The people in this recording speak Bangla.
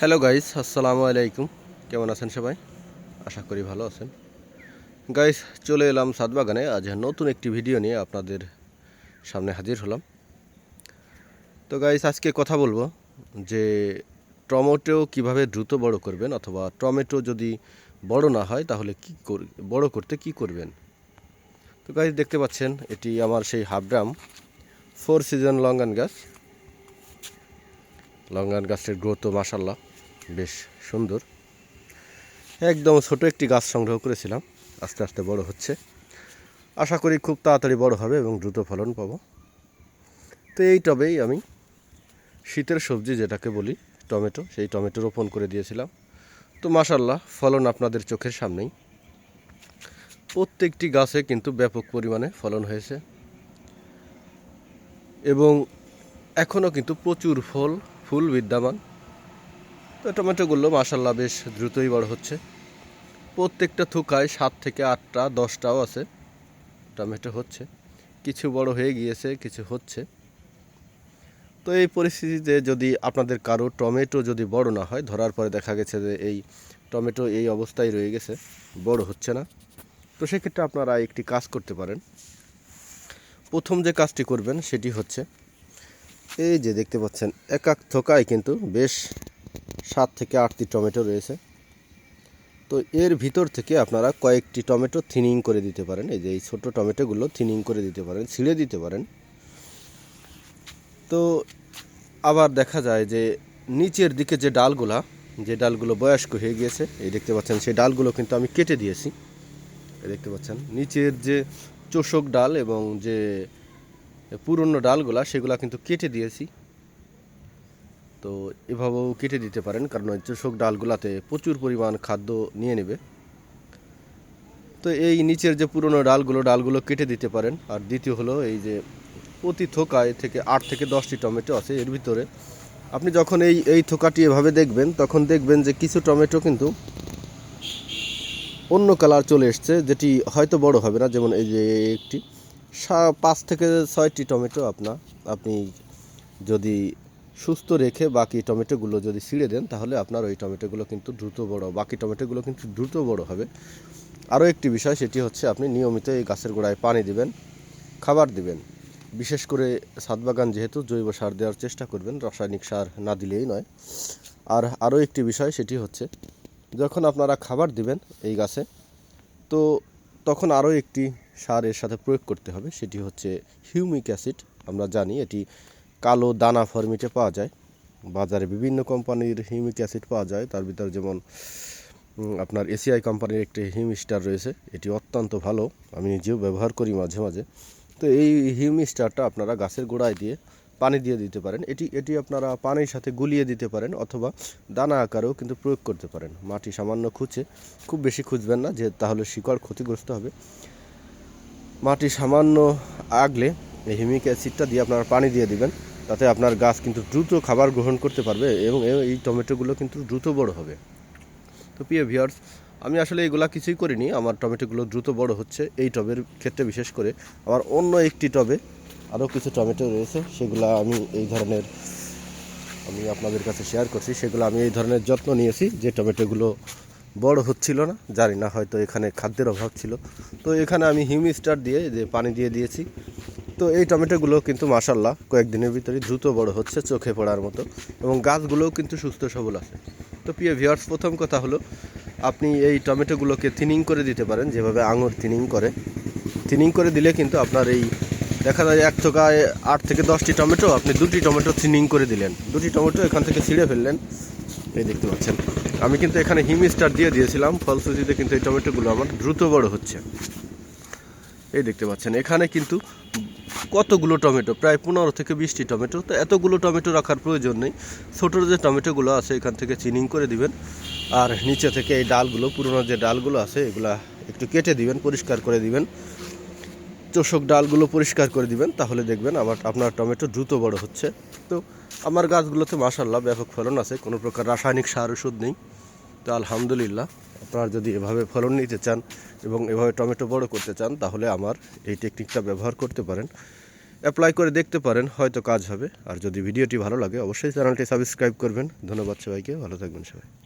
হ্যালো গাইস আসসালামু আলাইকুম কেমন আছেন সবাই? আশা করি ভালো আছেন। গাইস চলে এলাম সাতবাগানে। আজ নতুন একটি ভিডিও নিয়ে আপনাদের সামনে হাজির হলাম। তো গাইস আজকে কথা বলব যে টমেটো কীভাবে দ্রুত বড় করবেন অথবা টমেটো যদি বড় না হয়, তাহলে কি বড় করতে কি করবেন? তো গাইস দেখতে পাচ্ছেন, এটি আমার সেই half drum four season longan গাছ। লঙ্গান গাছের গ্রোথ মাসাল্লাহ বেশ সুন্দর। একদম ছোট একটি গাছ সংগ্রহ করেছিলাম। আস্তে আস্তে বড় হচ্ছে। আশা করি খুব তাড়াতাড়ি বড় হবে এবং দ্রুত ফলন পাবো। তো এই টবেই আমি শীতের সবজি যেটাকে বলি, টমেটো, সেই টমেটো রোপণ করে দিয়েছিলাম। তো মাসাল্লাহ ফলন আপনাদের চোখের সামনেই। প্রত্যেকটি গাছে কিন্তু ব্যাপক পরিমাণে ফলন হয়েছে। এবং এখনও কিন্তু প্রচুর ফল, ফুল বিদ্যমান। তো টমেটোগুলো মাসাল্লাহ বেশ দ্রুতই বড় হচ্ছে। প্রত্যেকটা থুকায় সাত থেকে আটটা, দশটাও আছে টমেটো হচ্ছে। কিছু বড় হয়ে গিয়েছে, কিছু হচ্ছে। তো এই পরিস্থিতিতে যদি আপনাদের কারও টমেটো যদি বড় না হয়, ধরার পরে দেখা গেছে যে এই টমেটো এই অবস্থায় রয়ে গেছে, বড় হচ্ছে না। তো সেক্ষেত্রে আপনারা একটি কাজ করতে পারেন। প্রথম যে কাজটি করবেন সেটি হচ্ছে, এই যে দেখতে পাচ্ছেন এক এক থোকায় কিন্তু বেশ সাত থেকে আটটি টমেটো রয়েছে। তো এর ভিতর থেকে আপনারা কয়েকটি টমেটো থিনিং করে দিতে পারেন। এই যে এই ছোটো টমেটোগুলো থিনিং করে দিতে পারেন, ছিঁড়ে দিতে পারেন। তো আবার দেখা যায় যে নিচের দিকে যে ডালগুলা, যে ডালগুলো বয়স্ক হয়ে গিয়েছে, এই দেখতে পাচ্ছেন, সেই ডালগুলো কিন্তু আমি কেটে দিয়েছি। দেখতে পাচ্ছেন, নিচের যে চোষক ডাল এবং যে পুরনো ডালগুলা, সেগুলা কিন্তু কেটে দিয়েছি। তো এভাবেও কেটে দিতে পারেন, কারণ ওই চোষক ডালগুলাতে প্রচুর পরিমাণ খাদ্য নিয়ে নেবে। তো এই নিচের যে পুরনো ডালগুলো ডালগুলো কেটে দিতে পারেন। আর দ্বিতীয় হলো এই যে প্রতি থোকায় থেকে আট থেকে দশটি টমেটো আছে, এর ভিতরে আপনি যখন এই এই থোকাটি এভাবে দেখবেন, তখন দেখবেন যে কিছু টমেটো কিন্তু অন্য কালার চলে এসছে, যেটি হয়তো বড় হবে না। যেমন এই যে একটি পাঁচ থেকে ছয়টি টমেটো আপনার আপনি যদি সুস্থ রেখে বাকি টমেটোগুলো যদি ছিঁড়ে দেন, তাহলে আপনার ওই টমেটোগুলো কিন্তু দ্রুত বড়, বাকি টমেটোগুলো কিন্তু দ্রুত বড় হবে। আরও একটি বিষয়, সেটি হচ্ছে আপনি নিয়মিত এই গাছের গোড়ায় পানি দিবেন, খাবার দিবেন। বিশেষ করে ছাদ বাগান যেহেতু জৈব সার দেওয়ার চেষ্টা করবেন, রাসায়নিক সার না দিলেই নয়। আর আরও একটি বিষয়, সেটি হচ্ছে যখন আপনারা খাবার দিবেন এই গাছে, তো তখন আরও একটি সার এর সাথে প্রয়োগ করতে হবে, সেটি হচ্ছে হিউমিক অ্যাসিড। আমরা জানি এটি কালো দানা ফরমিটে পাওয়া যায়। বাজারে বিভিন্ন কোম্পানির হিউমিক অ্যাসিড পাওয়া যায়। তার ভিতর যেমন আপনার এসিআই কোম্পানির একটি হিউমিস্টার রয়েছে। এটি অত্যন্ত ভালো। আমি নিজেও ব্যবহার করি মাঝে মাঝে। তো এই হিউমিস্টারটা আপনারা গাছের গোড়ায় দিয়ে পানি দিয়ে দিতে পারেন। এটি এটি আপনারা পানির সাথে গুলিয়ে দিতে পারেন অথবা দানা আকারেও কিন্তু প্রয়োগ করতে পারেন। মাটি সামান্য খুঁচে খুব বেশি খুঁজবেন না, যে তাহলে শিকড় ক্ষতিগ্রস্ত হবে। মাটি সামান্য আগলে এই হিউমিক অ্যাসিডটা দিয়ে আপনারা পানি দিয়ে দিবেন, তাতে আপনার গাছ কিন্তু দ্রুত খাবার গ্রহণ করতে পারবে এবং এই টমেটোগুলো কিন্তু দ্রুত বড় হবে। তো প্রিয় ভিউয়ার্স আমি আসলে এগুলা কিছুই করিনি, আমার টমেটোগুলো দ্রুত বড় হচ্ছে, এই টবের ক্ষেত্রে বিশেষ করে। আমার অন্য একটি টবে আরও কিছু টমেটো রয়েছে, সেগুলা আমি এই ধরনের আমি আপনাদের কাছে শেয়ার করছি, সেগুলো আমি এই ধরনের যত্ন নিয়েছি যে টমেটোগুলো বড় হচ্ছিল না, জানি না হয়তো এখানে খাদ্যের অভাব ছিল। তো এখানে আমি হিউমিস্টার দিয়ে যে পানি দিয়ে দিয়েছি তো এই টমেটোগুলো কিন্তু মাসাল্লাহ কয়েকদিনের ভিতরে দ্রুত বড় হচ্ছে, চোখে পড়ার মতো। এবং গাছগুলোও কিন্তু সুস্থ সবল আছে। তো প্রিয় ভিউয়ার্স প্রথম কথা হলো, আপনি এই টমেটোগুলোকে থিনিং করে দিতে পারেন, যেভাবে আঙুর থিনিং করে। থিনিং করে দিলে কিন্তু আপনার এই দেখা যায় এক থোকায় আট থেকে দশটি টমেটো, আপনি দুটি টমেটো থিনিং করে দিলেন। দুটি টমেটো এখান থেকে ছিঁড়ে ফেললেন। এই দেখতে পাচ্ছেন। আমি কিন্তু এখানে হিমিস্টার দিয়ে দিয়েছিলাম, ফলশ্রুতিতে কিন্তু এই টমেটোগুলো আমার দ্রুত বড় হচ্ছে। এই দেখতে পাচ্ছেন, এখানে কিন্তু কতগুলো টমেটো? প্রায় পনেরো থেকে বিশটি টমেটো। তো এতগুলো টমেটো রাখার প্রয়োজন নেই। ছোটো যে টমেটোগুলো আছে, এখান থেকে চিনিং করে দিবেন। আর নিচে থেকে এই ডালগুলো, পুরনো যে ডালগুলো আছে, এগুলা একটু কেটে দিবেন, পরিষ্কার করে দিবেন। চোষক ডালগুলো পরিষ্কার করে দিবেন, তাহলে দেখবেন আমার আপনার টমেটো দ্রুত বড় হচ্ছে। তো আমার গাছগুলোতে মাসাল্লাহ ব্যাপক ফলন আছে, কোনো প্রকার রাসায়নিক সার ওষুধ নেই। তো আলহামদুলিল্লাহ। আপনারা যদি এভাবে ফলন নিতে চান এবং এভাবে টমেটো বড় করতে চান, তাহলে আমার এই টেকনিকটা ব্যবহার করতে পারেন। অ্যাপ্লাই করে দেখতে পারেন, হয়তো কাজ হবে। আর যদি ভিডিওটি ভালো লাগে, অবশ্যই চ্যানেলটি সাবস্ক্রাইব করবেন। ধন্যবাদ সবাইকে, ভালো থাকবেন সবাই।